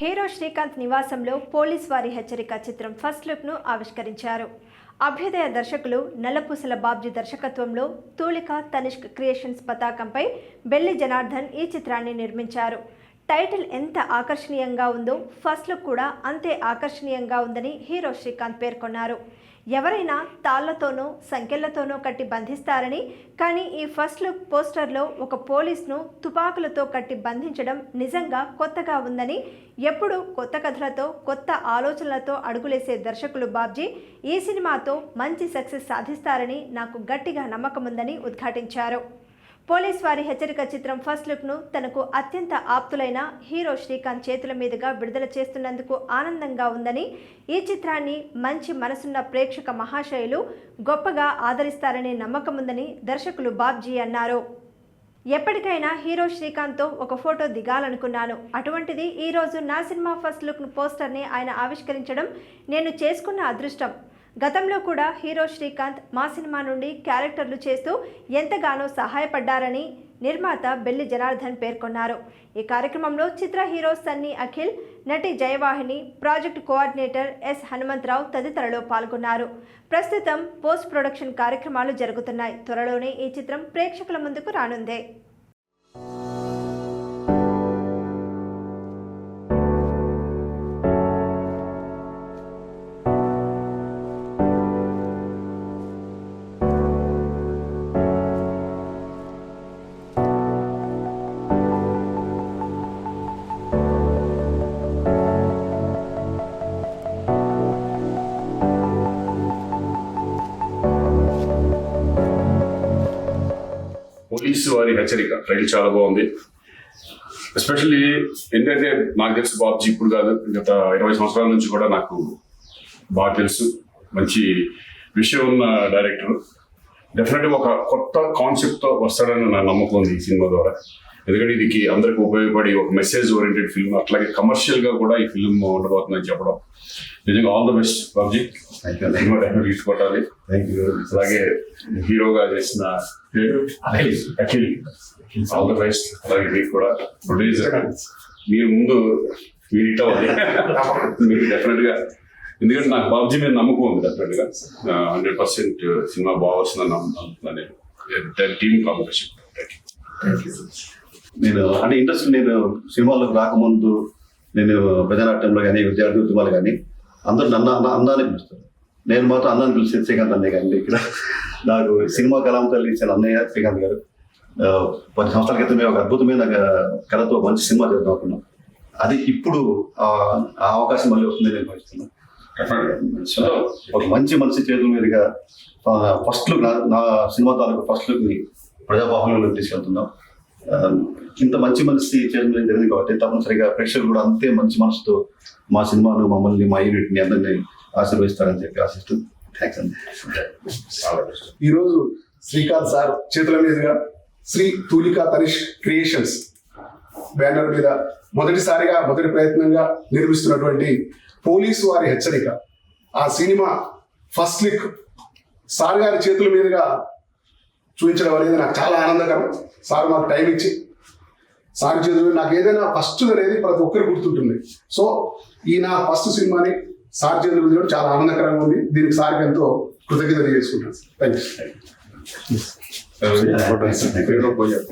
Hero Srikanth నివాసంలో police వారి హెచ్చరిక చిత్రం ఫస్ట్ లుక్ను ఆవిష్కరించారు. అభ్యుదయ దర్శకులు నల్లపూసల బాబ్జీ దర్శకత్వంలో తూలిక తనిష్క్ క్రియేషన్స్ పతాకంపై బెల్లి జనార్దన్ ఈ చిత్రాన్ని నిర్మించారు. టైటిల్ ఎంత ఆకర్షణీయంగా ఉందో ఫస్ట్ లుక్ కూడా అంతే ఆకర్షణీయంగా ఉందని హీరో శ్రీకాంత్ పేర్కొన్నారు. ఎవరైనా తాళ్ళతోనో సంఖ్యలతోనో కట్టి బంధిస్తారని కానీ ఈ ఫస్ట్ లుక్ పోస్టర్లో ఒక పోలీస్ను తుపాకులతో కట్టి బంధించడం నిజంగా కొత్తగా ఉందని ఎప్పుడు కొత్త కథలతో కొత్త ఆలోచనలతో అడుగులేసే దర్శకులు బాబ్జీ ఈ సినిమాతో మంచి సక్సెస్ సాధిస్తారని నాకు గట్టిగా నమ్మకముందని ఉద్ఘాటించారు. పోలీస్ వారి హెచ్చరిక చిత్రం ఫస్ట్ లుక్ను తనకు అత్యంత ఆప్తులైన హీరో శ్రీకాంత్ చేతుల మీదుగా విడుదల చేస్తున్నందుకు ఆనందంగా ఉందని ఈ చిత్రాన్ని మంచి మనసున్న ప్రేక్షక మహాశయులు గొప్పగా ఆదరిస్తారనే నమ్మకం ఉందని దర్శకులు బాబ్జీ అన్నారు. ఎప్పటికైనా హీరో శ్రీకాంత్తో ఒక ఫోటో దిగాలనుకున్నాను. అటువంటిది ఈరోజు నా సినిమా ఫస్ట్ లుక్ పోస్టర్ని ఆయన ఆవిష్కరించడం నేను చేసుకున్న అదృష్టం. గతంలో కూడా హీరో శ్రీకాంత్ మా సినిమా నుండి క్యారెక్టర్లు చేస్తూ ఎంతగానో సహాయపడ్డారని నిర్మాత బెల్లి జనార్దన్ పేర్కొన్నారు. ఈ కార్యక్రమంలో చిత్ర హీరో సన్నీ అఖిల్ నటి Jayavahini project coordinator S Hanumantharao తదితరులు పాల్గొన్నారు. ప్రస్తుతం పోస్ట్ ప్రొడక్షన్ కార్యక్రమాలు జరుగుతున్నాయి. త్వరలోనే ఈ చిత్రం ప్రేక్షకుల ముందుకు రానుందే. పోలీసు వారి హెచ్చరిక. ట్రైల్ చాలా బాగుంది. ఎస్పెషల్లీ ఏంటంటే నాకు తెలుసు బాబ్జీ ఇప్పుడు కాదు. గత ఇరవై సంవత్సరాల నుంచి కూడా నాకు బాగా తెలుసు. మంచి విషయం ఉన్న డైరెక్టర్. డెఫినెట్గా ఒక కొత్త కాన్సెప్ట్తో వస్తాడని నా నమ్మకం ఉంది ఈ సినిమా ద్వారా. ఎందుకంటే ఇది అందరికి ఉపయోగపడి ఒక మెసేజ్ ఓరియంటెడ్ ఫిల్మ్ అట్లాగే కమర్షియల్గా కూడా ఈ ఫిల్మ్ ఉండబోతుందని చెప్పడం. నిజంగా all the best Babji you అలాగే హీరోగా చేసిన అఖిల్. ఆల్ ద బెస్ట్ అలాగే మీకు కూడా. ప్రొడ్యూసర్ మీరు ముందు మీరు ఇట్ అవ్వాలి. మీరు డెఫినెట్గా. ఎందుకంటే నాకు బాబ్జీ మీద నమ్మకం ఉంది డెఫినెట్గా. హండ్రెడ్ పర్సెంట్ సినిమా బాగా వస్తుందని నమ్ముతున్నాను. నేను టీమ్ కాంపిటీషన్ నేను అంటే ఇంట్రెస్ట్ నేను సినిమాలకు రాకముందు నేను ప్రజానాట్యంలో కానీ విద్యార్థి ఉద్యమాలు కానీ అందరూ నన్ను అన్న అన్నాన్ని పిలుస్తారు. నేను మాత్రం అన్నాన్ని పిలిచి శ్రీకాంత్ అన్నయ్య కానీ ఇక్కడ. నాకు సినిమా కళాం తల్లి ఇచ్చిన అన్నయ్య శ్రీకాంత్ గారు. పది సంవత్సరాల క్రితమే ఒక అద్భుతమైన కళతో మంచి సినిమా చేద్దాం అనుకున్నాం. అది ఇప్పుడు ఆ అవకాశం మళ్ళీ వస్తుంది నేను భావిస్తున్నాను. ఒక మంచి మనిషి చేతుల మీదుగా ఫస్ట్ లుక్ నా సినిమా తాలూకు ఫస్ట్ లుక్ని ప్రజాబాహుల్యంలోకి తీసుకెళ్తున్నాం. Um, ఇంత మంచి మనిషి చేయడం జరిగింది కాబట్టి తప్పనిసరిగా ప్రేక్షకులు కూడా అంతే మంచి మనసుతో మా సినిమాను మమ్మల్ని మా యూనిట్ని అందరినీ ఆశీర్వదిస్తారని చెప్పి ఆశిస్తూ థ్యాంక్స్ అండి. ఈరోజు శ్రీకాంత్ సార్ చేతుల మీదుగా శ్రీ తూలికా తనిష్ క్రియేషన్స్ బ్యానర్ మీద మొదటిసారిగా మొదటి ప్రయత్నంగా నిర్మిస్తున్నటువంటి పోలీసు వారి హెచ్చరిక. ఆ సినిమా ఫస్ట్ లిక్ సార్ గారి చేతుల మీదుగా చూపించడం అనేది నాకు చాలా ఆనందకరం సార్ మాకు టైం ఇచ్చి సార్ చేతుల మీద నాకు ఏదైనా ఫస్ట్ అనేది ప్రతి ఒక్కరు గుర్తుంటుంది సో ఈ నా ఫస్ట్ సినిమాని సార్ చేతుల మీద చాలా ఆనందకరంగా ఉంది దీనికి సార్కి ఎంతో కృతజ్ఞత చేసుకుంటాను థ్యాంక్ యూ పోయారు